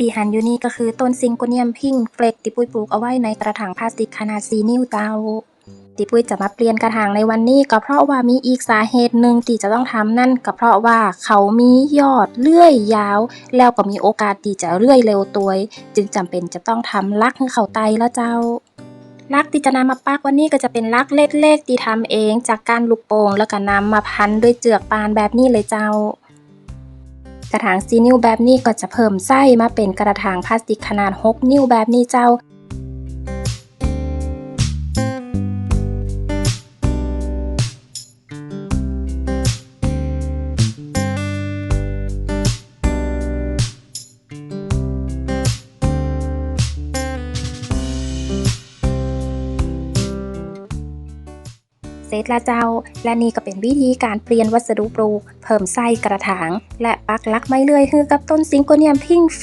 ตีหันอยู่นี่ก็คือต้นซิงโกเนียมพิงเฟลกที่ปุ้ยปลูกเอาไว้ในกระถางพลาสติกขนาด 4 นิ้วเจ้าที่ปุ้ยจะมาเปลี่ยนกระถางในวันนี้ก็เพราะว่ามีอีกสาเหตุหนึ่งที่จะต้องทำนั่นก็เพราะว่าเขามียอดเลื่อยยาว แล้วก็มีโอกาสที่จะเลื่อยเร็วตัวจึงจำเป็นจะต้องทำลักให้เขาไตแล้วเจ้าลักที่จะนำมาปักวันนี้ก็จะเป็นลักเล็กๆที่ทำเองจากการลูกโป่งแล้วก็นำมาพันด้วยเจือกปานแบบนี้เลยเจ้า กระถางซีนิ้วแบบนี้ก็จะเพิ่มไส้มาเป็นกระถางพลาสติกขนาด 6 นิ้วแบบนี้เจ้า เซตละเจ้า และนี่ก็เป็นวิธีการเปลี่ยนวัสดุปลูก เพิ่มไส้กระถาง และปักลักไม้เลื่อยฮือกับต้นซิงโกเนียมพิงเฟ